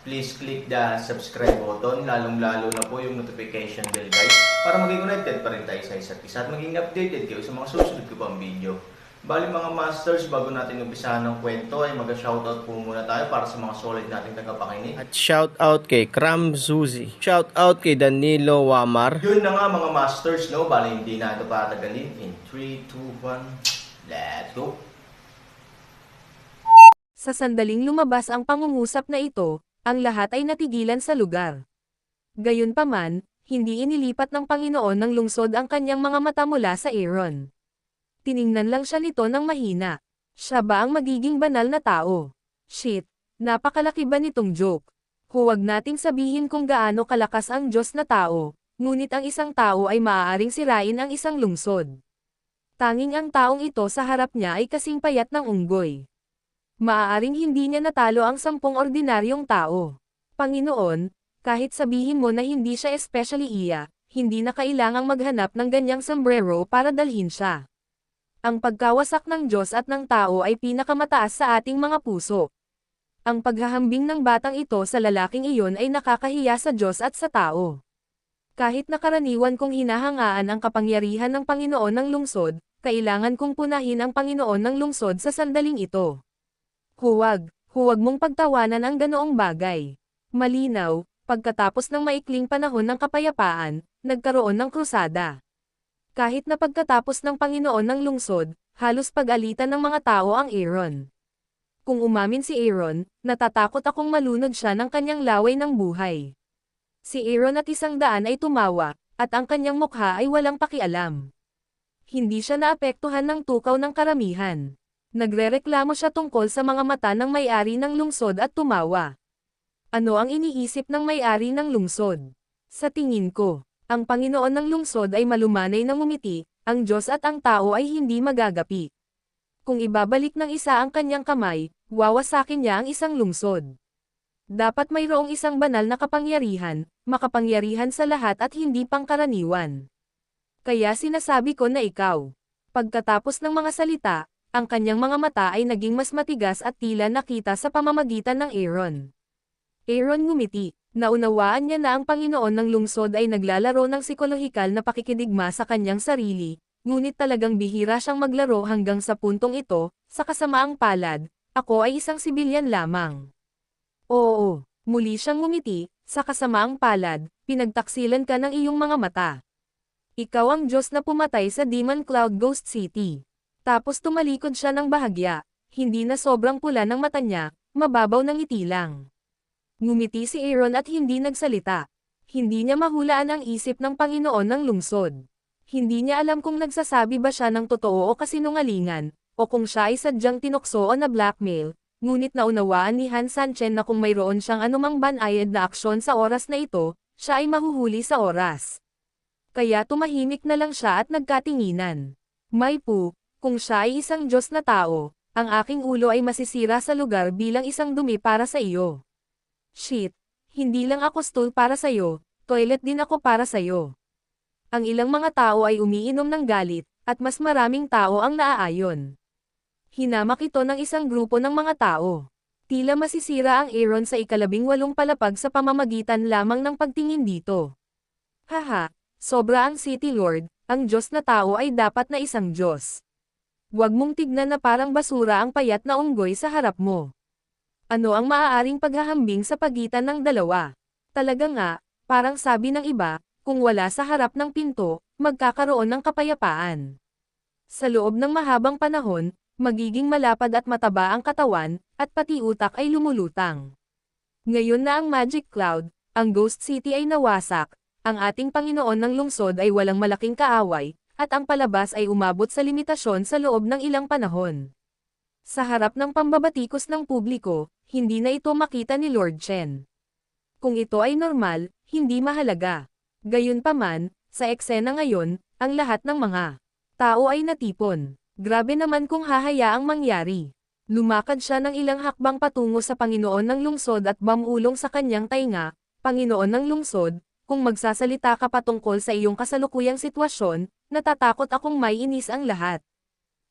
please click the subscribe button, lalong-lalo na po yung notification bell guys, para maging connected pa rin tayo sa isa't isa at maging updated kayo sa mga susunod ko pang video. Bali mga masters, bago natin umpisahan ng kwento ay mag-shoutout po muna tayo para sa mga solid nating tagapakinig. At shout out kay Kram Zuzi. Shout out kay Danilo Wamar. Yun na nga mga masters, no? Bali hindi na ito patagalin. In 3, 2, 1, let's go! Sa sandaling lumabas ang pangungusap na ito, ang lahat ay natigilan sa lugar. Gayunpaman, hindi inilipat ng Panginoon ng lungsod ang kanyang mga mata mula sa Aaron. Tiningnan lang siya nito ng mahina. Siya ba ang magiging banal na tao? Shit, napakalaki ba nitong joke? Huwag nating sabihin kung gaano kalakas ang Diyos na tao, ngunit ang isang tao ay maaaring sirain ang isang lungsod. Tanging ang taong ito sa harap niya ay kasing payat ng unggoy. Maaaring hindi niya natalo ang sampung ordinaryong tao. Panginoon, kahit sabihin mo na hindi siya especially iya, hindi na kailangang maghanap ng ganyang sombrero para dalhin siya. Ang pagkawasak ng Diyos at ng tao ay pinakamataas sa ating mga puso. Ang paghahambing ng batang ito sa lalaking iyon ay nakakahiya sa Diyos at sa tao. Kahit nakaraniwan kong hinahangaan ang kapangyarihan ng Panginoon ng lungsod, kailangan kong punahin ang Panginoon ng lungsod sa sandaling ito. Huwag, huwag mong pagtawanan ang ganoong bagay. Malinaw, pagkatapos ng maikling panahon ng kapayapaan, nagkaroon ng krusada. Kahit na pagkatapos ng Panginoon ng lungsod, halos pag-alitan ng mga tao ang Aaron. Kung umamin si Aaron, natatakot akong malunod siya ng kanyang laway ng buhay. Si Aaron at isang daan ay tumawa, at ang kanyang mukha ay walang pakialam. Hindi siya naapektuhan ng tukaw ng karamihan. Nagrereklamo siya tungkol sa mga mata ng may-ari ng lungsod at tumawa. Ano ang iniisip ng may-ari ng lungsod? Sa tingin ko, ang Panginoon ng lungsod ay malumanay ng umiti, ang Diyos at ang tao ay hindi magagapi. Kung ibabalik ng isa ang kanyang kamay, wawasakin niya ang isang lungsod. Dapat mayroong isang banal na kapangyarihan, makapangyarihan sa lahat at hindi pangkaraniwan. Kaya sinasabi ko na ikaw. Pagkatapos ng mga salita, ang kanyang mga mata ay naging mas matigas at tila nakita sa pamamagitan ng Aaron. Aaron ngumiti, naunawaan niya na ang Panginoon ng lungsod ay naglalaro ng psikolohikal na pakikidigma sa kanyang sarili, ngunit talagang bihira siyang maglaro hanggang sa puntong ito, sa kasamaang palad, ako ay isang sibilyan lamang. Oo, muli siyang ngumiti, sa kasamaang palad, pinagtaksilan ka ng iyong mga mata. Ikaw ang Diyos na pumatay sa Demon Cloud Ghost City. Tapos tumalikod siya ng bahagya, hindi na sobrang pula ng mata niya, mababaw ng ngiti lang. Ngumiti si Aaron at hindi nagsalita. Hindi niya mahulaan ang isip ng Panginoon ng lungsod. Hindi niya alam kung nagsasabi ba siya ng totoo o kasinungalingan, o kung siya ay sadyang tinokso o na blackmail, ngunit naunawaan ni Han Sanchen na kung mayroon siyang anumang banayad na aksyon sa oras na ito, siya ay mahuhuli sa oras. Kaya tumahimik na lang siya at nagkatinginan. May po, kung siya ay isang Diyos na tao, ang aking ulo ay masisira sa lugar bilang isang dumi para sa iyo. Shit, hindi lang ako stool para sa iyo, toilet din ako para sa iyo. Ang ilang mga tao ay umiinom ng galit, at mas maraming tao ang naaayon. Hinamak ito ng isang grupo ng mga tao. Tila masisira ang Aaron sa ikalabing walong palapag sa pamamagitan lamang ng pagtingin dito. Haha, sobra ang City Lord, ang Diyos na tao ay dapat na isang Diyos. Huwag mong tignan na parang basura ang payat na unggoy sa harap mo. Ano ang maaaring paghahambing sa pagitan ng dalawa? Talaga nga, parang sabi ng iba, kung wala sa harap ng pinto, magkakaroon ng kapayapaan. Sa loob ng mahabang panahon, magiging malapad at mataba ang katawan, at pati utak ay lumulutang. Ngayon na ang Magic Cloud, ang Ghost City ay nawasak, ang ating Panginoon ng lungsod ay walang malaking kaaway, at ang palabas ay umabot sa limitasyon sa loob ng ilang panahon. Sa harap ng pambabatikos ng publiko, hindi na ito makita ni Lord Chen. Kung ito ay normal, hindi mahalaga. Gayunpaman, sa eksena ngayon, ang lahat ng mga tao ay natipon. Grabe naman kung hahayaang mangyari. Lumakad siya ng ilang hakbang patungo sa Panginoon ng lungsod at bamulong sa kanyang tainga, Panginoon ng lungsod, kung magsasalita ka patungkol sa iyong kasalukuyang sitwasyon, natatakot akong may inis ang lahat.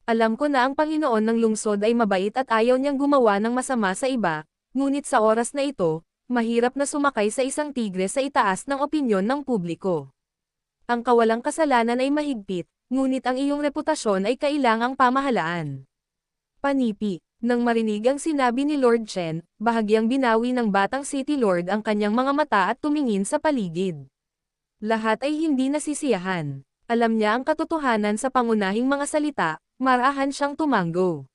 Alam ko na ang Panginoon ng lungsod ay mabait at ayaw niyang gumawa ng masama sa iba, ngunit sa oras na ito, mahirap na sumakay sa isang tigre sa itaas ng opinyon ng publiko. Ang kawalang kasalanan ay mahigpit, ngunit ang iyong reputasyon ay kailangang pamahalaan. Panipi, nang marinig ang sinabi ni Lord Chen, bahagyang binawi ng batang City Lord ang kanyang mga mata at tumingin sa paligid. Lahat ay hindi nasisiyahan. Alam niya ang katotohanan sa pangunahing mga salita, marahan siyang tumango.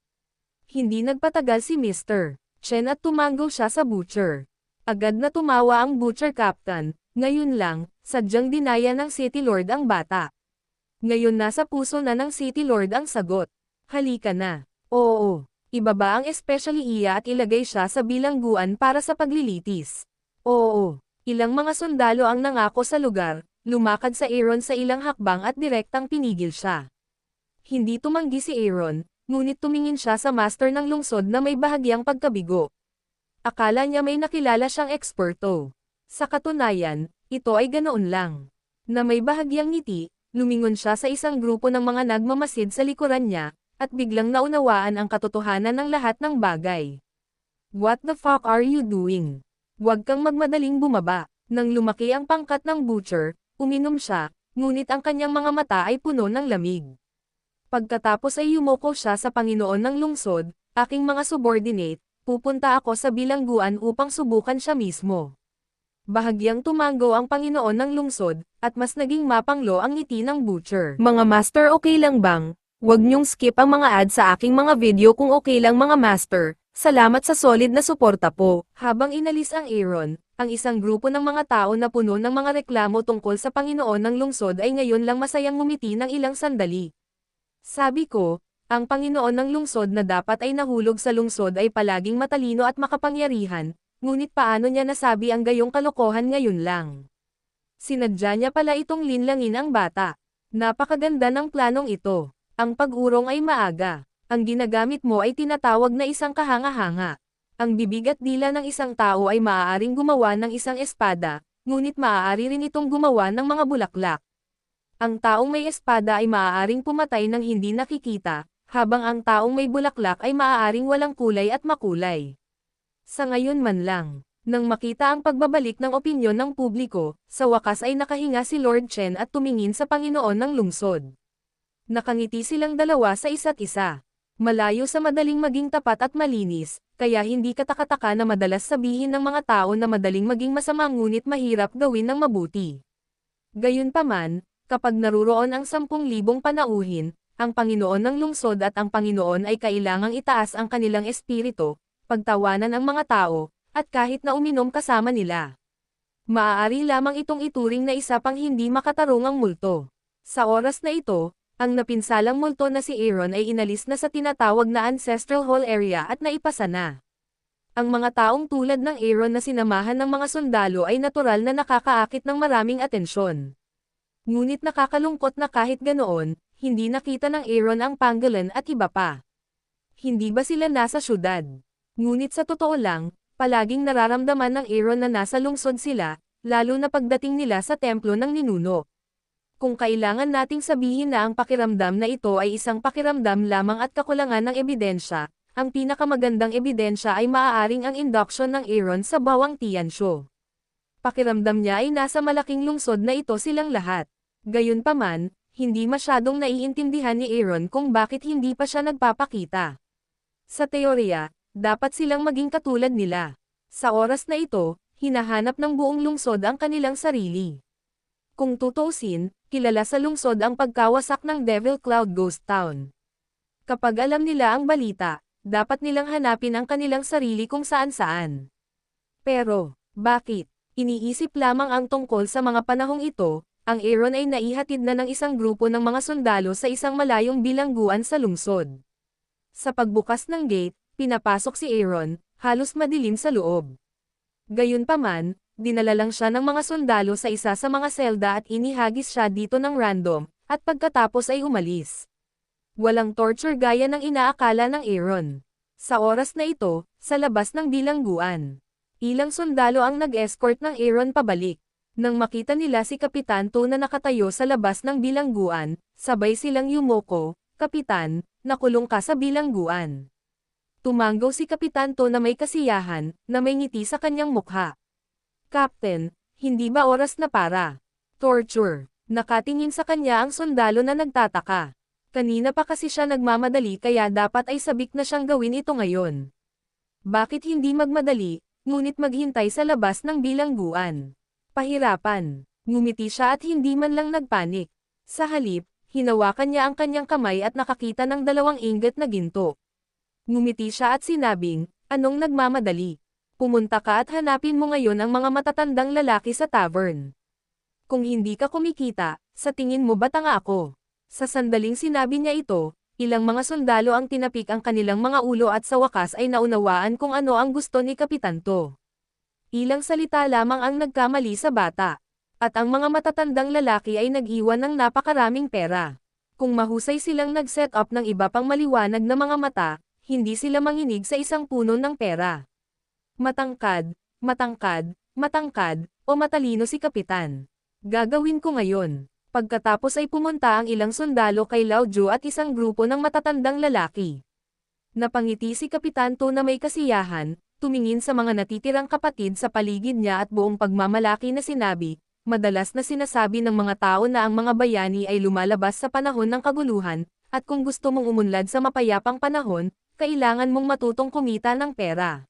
Hindi nagpatagal si Mr. Chen at tumango siya sa butcher. Agad na tumawa ang butcher captain, ngayon lang, sadyang dinaya ng City Lord ang bata. Ngayon nasa puso na ng City Lord ang sagot. Halika na. Oo. Ibaba ang especially iya at ilagay siya sa bilangguan para sa paglilitis. Oo. Ilang mga sundalo ang nangako sa lugar, lumakad sa Aaron sa ilang hakbang at direktang pinigil siya. Hindi tumanggi si Aaron, ngunit tumingin siya sa master ng lungsod na may bahagyang pagkabigo. Akala niya may nakilala siyang eksperto. Sa katunayan, ito ay ganoon lang. Na may bahagyang ngiti, lumingon siya sa isang grupo ng mga nagmamasid sa likuran niya, at biglang naunawaan ang katotohanan ng lahat ng bagay. What the fuck are you doing? Huwag kang magmadaling bumaba. Nang lumaki ang pangkat ng butcher, uminom siya, ngunit ang kanyang mga mata ay puno ng lamig. Pagkatapos ay yumoko siya sa Panginoon ng lungsod, aking mga subordinate, pupunta ako sa bilangguan upang subukan siya mismo. Bahagyang tumango ang Panginoon ng lungsod, at mas naging mapanglo ang ngiti ng butcher. Mga master okay lang bang? Huwag niyong skip ang mga ad sa aking mga video kung okay lang mga master. Salamat sa solid na suporta po. Habang inalis ang Aaron, ang isang grupo ng mga tao na puno ng mga reklamo tungkol sa Panginoon ng lungsod ay ngayon lang masayang ngumiti ng ilang sandali. Sabi ko, ang Panginoon ng lungsod na dapat ay nahulog sa lungsod ay palaging matalino at makapangyarihan, ngunit paano niya nasabi ang gayong kalokohan ngayon lang? Sinadya niya pala itong linlangin ang bata. Napakaganda ng planong ito. Ang pag-urong ay maaga. Ang ginagamit mo ay tinatawag na isang kahanga-hanga. Ang bibig at dila ng isang tao ay maaaring gumawa ng isang espada, ngunit maaari rin itong gumawa ng mga bulaklak. Ang taong may espada ay maaaring pumatay ng hindi nakikita, habang ang taong may bulaklak ay maaaring walang kulay at makulay. Sa ngayon man lang, nang makita ang pagbabalik ng opinyon ng publiko, sa wakas ay nakahinga si Lord Chen at tumingin sa Panginoon ng lungsod. Nakangiti silang dalawa sa isa't isa. Malayo sa madaling maging tapat at malinis, kaya hindi katakataka na madalas sabihin ng mga tao na madaling maging masama ngunit mahirap gawin ng mabuti. Gayunpaman, kapag naruroon ang sampung libong panauhin, ang Panginoon ng lungsod at ang Panginoon ay kailangang itaas ang kanilang espiritu, pagtawanan ang mga tao, at kahit na uminom kasama nila. Maaari lamang itong ituring na isa pang hindi makatarungang multo. Sa oras na ito, ang napinsalang multo na si Aaron ay inalis na sa tinatawag na Ancestral Hall area at naipasa na. Ang mga taong tulad ng Aaron na sinamahan ng mga sundalo ay natural na nakakaakit ng maraming atensyon. Ngunit nakakalungkot na kahit ganoon, hindi nakita ng Aaron ang pangolin at iba pa. Hindi ba sila nasa syudad? Ngunit sa totoo lang, palaging nararamdaman ng Aaron na nasa lungsod sila, lalo na pagdating nila sa templo ng ninuno. Kung kailangan nating sabihin na ang pakiramdam na ito ay isang pakiramdam lamang at kakulangan ng ebidensya, ang pinakamagandang ebidensya ay maaaring ang induction ng Aaron sa bawang Tiansyo. Pakiramdam niya ay nasa malaking lungsod na ito silang lahat. Gayunpaman, hindi masyadong naiintindihan ni Aaron kung bakit hindi pa siya nagpapakita. Sa teorya, dapat silang maging katulad nila. Sa oras na ito, hinahanap ng buong lungsod ang kanilang sarili. Kung tutusin, kilala sa lungsod ang pagkawasak ng Devil Cloud Ghost Town. Kapag alam nila ang balita, dapat nilang hanapin ang kanilang sarili kung saan-saan. Pero, bakit? Iniisip lamang ang tungkol sa mga panahong ito, ang Aaron ay naihatid na ng isang grupo ng mga sundalo sa isang malayong bilangguan sa lungsod. Sa pagbukas ng gate, pinapasok si Aaron, halos madilim sa loob. Gayunpaman, dinala lang siya ng mga sundalo sa isa sa mga selda at inihagis siya dito ng random, at pagkatapos ay umalis. Walang torture gaya ng inaakala ng Aaron. Sa oras na ito, sa labas ng bilangguan. Ilang sundalo ang nag-escort ng Aaron pabalik. Nang makita nila si Kapitan To na nakatayo sa labas ng bilangguan, sabay silang yumoko, Kapitan, nakulong ka sa bilangguan. Tumanggaw si Kapitan To na may kasiyahan, na may ngiti sa kanyang mukha. Captain, hindi ba oras na para? Torture. Nakatingin sa kanya ang sundalo na nagtataka. Kanina pa kasi siya nagmamadali kaya dapat ay sabik na siyang gawin ito ngayon. Bakit hindi magmadali, ngunit maghintay sa labas ng bilangguan? Pahirapan. Ngumiti siya at hindi man lang nagpanik. Sa halip, hinawakan niya ang kanyang kamay at nakakita ng dalawang ingat na ginto. Ngumiti siya at sinabing, anong nagmamadali? Pumunta ka at hanapin mo ngayon ang mga matatandang lalaki sa tavern. Kung hindi ka kumikita, sa tingin mo ba tanga ako? Sa sandaling sinabi niya ito, ilang mga sundalo ang tinapik ang kanilang mga ulo at sa wakas ay naunawaan kung ano ang gusto ni Kapitan To. Ilang salita lamang ang nagkamali sa bata. At ang mga matatandang lalaki ay nag-iwan ng napakaraming pera. Kung mahusay silang nag-set up ng iba pang maliwanag na mga mata, hindi sila manginig sa isang puno ng pera. Matangkad, matangkad, matangkad, o matalino si Kapitan. Gagawin ko ngayon. Pagkatapos ay pumunta ang ilang sundalo kay Lao Ju at isang grupo ng matatandang lalaki. Napangiti si Kapitan To na may kasiyahan, tumingin sa mga natitirang kapatid sa paligid niya at buong pagmamalaki na sinabi, madalas na sinasabi ng mga tao na ang mga bayani ay lumalabas sa panahon ng kaguluhan, at kung gusto mong umunlad sa mapayapang panahon, kailangan mong matutong kumita ng pera.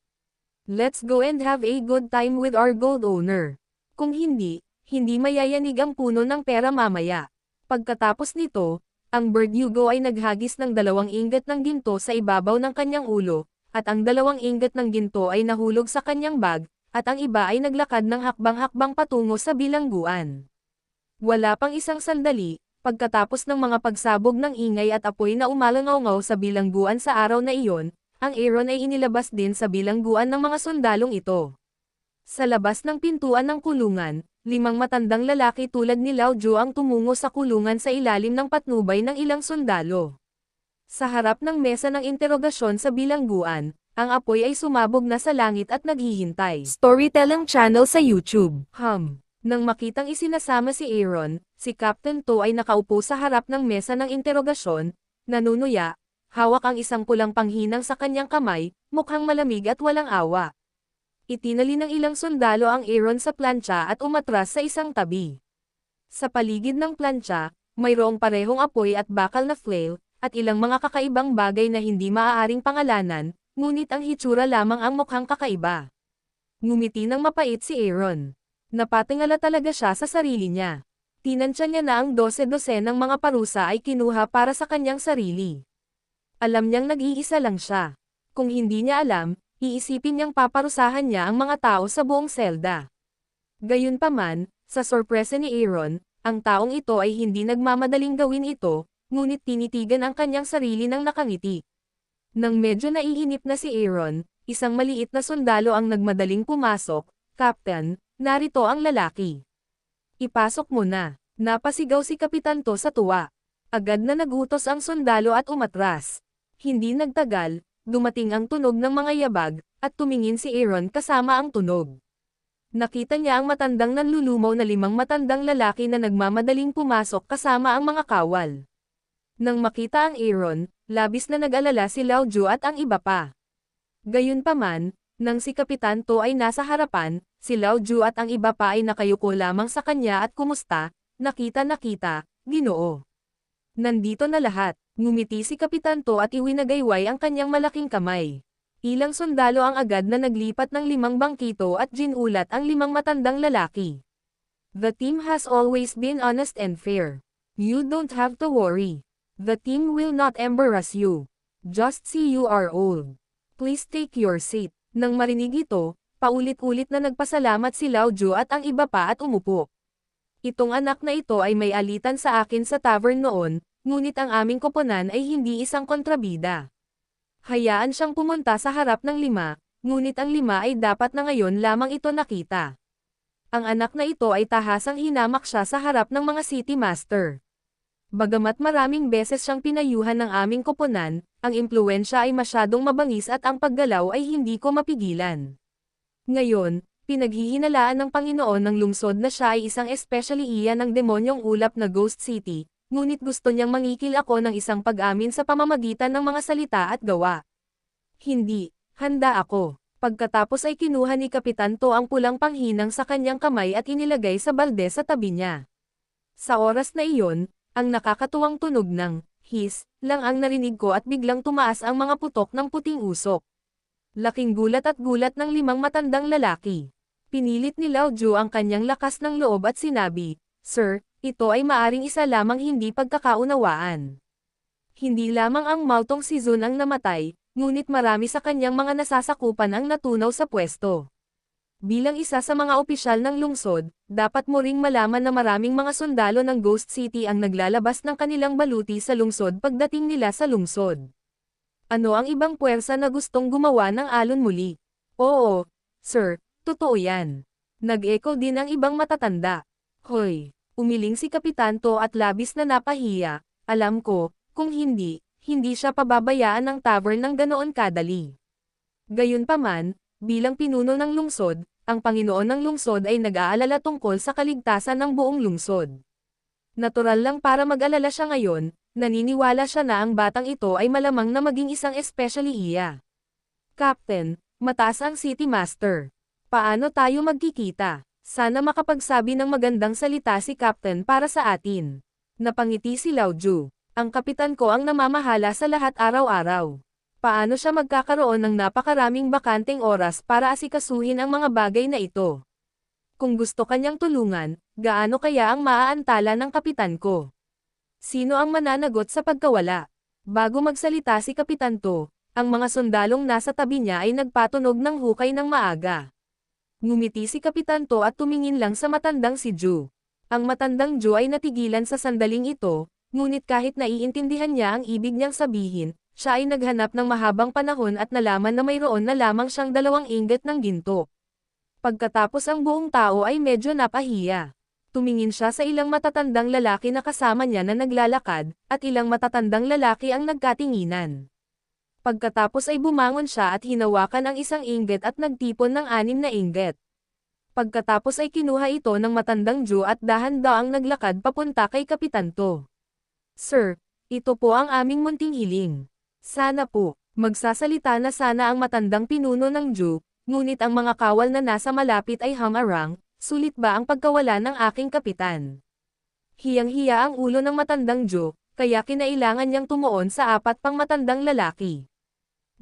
Let's go and have a good time with our gold owner. Kung hindi, hindi mayayanig ang puno ng pera mamaya. Pagkatapos nito, ang Bird Hugo ay naghagis ng dalawang ingat ng ginto sa ibabaw ng kanyang ulo, at ang dalawang ingat ng ginto ay nahulog sa kanyang bag, at ang iba ay naglakad ng hakbang-hakbang patungo sa bilangguan. Wala pang isang sandali, pagkatapos ng mga pagsabog ng ingay at apoy na umalangaw sa bilangguan sa araw na iyon, ang Aaron ay inilabas din sa bilangguan ng mga sundalong ito. Sa labas ng pintuan ng kulungan, limang matandang lalaki tulad ni Lao Ju ang tumungo sa kulungan sa ilalim ng patnubay ng ilang sundalo. Sa harap ng mesa ng interogasyon sa bilangguan, ang apoy ay sumabog na sa langit at naghihintay. Storytelling channel sa YouTube. Hum. Nang makitang isinasama si Aaron, si Captain To ay nakaupo sa harap ng mesa ng interogasyon, nanunuya, hawak ang isang pulang panghinang sa kanyang kamay, mukhang malamig at walang awa. Itinali ng ilang sundalo ang Aaron sa plancha at umatras sa isang tabi. Sa paligid ng plancha, mayroong parehong apoy at bakal na flail, at ilang mga kakaibang bagay na hindi maaaring pangalanan, ngunit ang hitsura lamang ang mukhang kakaiba. Ngumiti ng mapait si Aaron. Napatingala talaga siya sa sarili niya. Tinansya niya na ang dose-dose ng mga parusa ay kinuha para sa kanyang sarili. Alam niyang nag-iisa lang siya. Kung hindi niya alam, iisipin niyang paparusahan niya ang mga tao sa buong selda. Gayunpaman, sa sorpresa ni Aaron, ang taong ito ay hindi nagmamadaling gawin ito, ngunit tinitigan ang kanyang sarili ng nakangiti. Nang medyo naiinip na si Aaron, isang maliit na sundalo ang nagmadaling pumasok, Captain, narito ang lalaki. Ipasok mo na. Napasigaw si Kapitan To sa tuwa. Agad na nagutos ang sundalo at umatras. Hindi nagtagal, dumating ang tunog ng mga yabag, at tumingin si Aaron kasama ang tunog. Nakita niya ang matandang nanlulumaw na limang matandang lalaki na nagmamadaling pumasok kasama ang mga kawal. Nang makita ang Aaron, labis na nag-alala si Lao Ju at ang iba pa. Gayunpaman, nang si Kapitan To ay nasa harapan, si Lao Ju at ang iba pa ay nakayuko lamang sa kanya at kumusta, nakita-nakita, ginoo. Nandito na lahat, ngumiti si Kapitan To at iwinagayway ang kanyang malaking kamay. Ilang sundalo ang agad na naglipat ng limang bangkito at ginulat ang limang matandang lalaki. The team has always been honest and fair. You don't have to worry. The team will not embarrass you. Just see you are old. Please take your seat. Nang marinig ito, paulit-ulit na nagpasalamat si Lao Ju at ang iba pa at umupo. Itong anak na ito ay may alitan sa akin sa tavern noon, ngunit ang aming koponan ay hindi isang kontrabida. Hayaan siyang pumunta sa harap ng lima, ngunit ang lima ay dapat na ngayon lamang ito nakita. ang anak na ito ay tahasang hinamak siya sa harap ng mga city master. Bagamat maraming beses siyang pinayuhan ng aming koponan, ang impluensya ay masyadong mabangis at ang paggalaw ay hindi ko mapigilan. Ngayon, pinaghihinalaan ng Panginoon ng lungsod na siya ay isang especially iya ng demonyong ulap na Ghost City, ngunit gusto niyang mangikil ako ng isang pag-amin sa pamamagitan ng mga salita at gawa. Hindi, handa ako. Pagkatapos ay kinuha ni Kapitan To ang pulang panghinang sa kanyang kamay at inilagay sa balde sa tabi niya. Sa oras na iyon, ang nakakatuwang tunog ng his lang ang narinig ko at biglang tumaas ang mga putok ng puting usok. Laking gulat at gulat ng limang matandang lalaki. Pinilit ni Lao Ju ang kanyang lakas ng loob at sinabi, Sir, ito ay maaring isa lamang hindi pagkakaunawaan. Hindi lamang ang mautong si Zun ang namatay, ngunit marami sa kanyang mga nasasakupan ang natunaw sa pwesto. Bilang isa sa mga opisyal ng lungsod, dapat mo ring malaman na maraming mga sundalo ng Ghost City ang naglalabas ng kanilang baluti sa lungsod pagdating nila sa lungsod. Ano ang ibang puwersa na gustong gumawa ng alon muli? Oo, sir, totoo yan. Nag-echo din ang ibang matatanda. Hoy, umiling si Kapitan To at labis na napahiya, alam ko, kung hindi, hindi siya pababayaan ng tavern ng ganoon kadali. Gayunpaman, bilang pinuno ng lungsod, ang Panginoon ng lungsod ay nag-aalala tungkol sa kaligtasan ng buong lungsod. Natural lang para mag-alala siya ngayon, naniniwala siya na ang batang ito ay malamang na maging isang especially iya. Captain, mataas ang City Master. Paano tayo magkikita? Sana makapagsabi ng magandang salita si Captain para sa atin. Napangiti si Lao Ju. Ang kapitan ko ang namamahala sa lahat araw-araw. Paano siya magkakaroon ng napakaraming bakanteng oras para asikasuhin ang mga bagay na ito? Kung gusto kanyang tulungan, gaano kaya ang maaantala ng kapitan ko? Sino ang mananagot sa pagkawala? Bago magsalita si Kapitan To, ang mga sundalong nasa tabi niya ay nagpatunog ng hukay ng maaga. Ngumiti si Kapitan To at tumingin lang sa matandang si Ju. Ang matandang Ju ay natigilan sa sandaling ito, ngunit kahit naiintindihan niya ang ibig niyang sabihin, siya ay naghanap ng mahabang panahon at nalaman na mayroon na lamang siyang dalawang ingot ng ginto. Pagkatapos ang buong tao ay medyo napahiya. Tumingin siya sa ilang matatandang lalaki na kasama niya na naglalakad, at ilang matatandang lalaki ang nagkatinginan. Pagkatapos ay bumangon siya at hinawakan ang isang inggit at nagtipon ng anim na inggit. Pagkatapos ay kinuha ito ng matandang Jew at dahan-daang naglakad papunta kay Kapitan To. Sir, ito po ang aming munting hiling. Sana po, magsasalita na sana ang matandang pinuno ng Jew, ngunit ang mga kawal na nasa malapit ay hamarang, sulit ba ang pagkawala ng aking kapitan? Hiyang-hiya ang ulo ng matandang Jew, kaya kinailangan niyang tumuon sa apat pang matandang lalaki.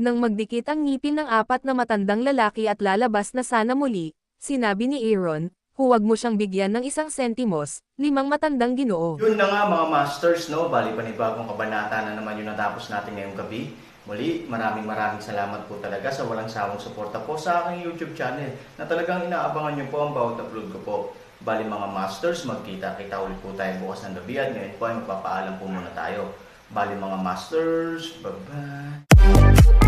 Nang magdikit ang ngipin ng apat na matandang lalaki at lalabas na sana muli, sinabi ni Aaron, huwag mo siyang bigyan ng isang sentimos, limang matandang ginoo. Yun na nga mga masters, no? Bali panibagong kabanata na naman yung natapos natin ngayong gabi. Muli, maraming maraming salamat po talaga sa walang sawang suporta po sa aking YouTube channel na talagang inaabangan nyo po ang bawat upload ko po. Bali mga masters, magkita-kita ulit po tayo bukas ng gabi at ngayon po ay magpapaalam po muna tayo. Bali mga masters, bye-bye!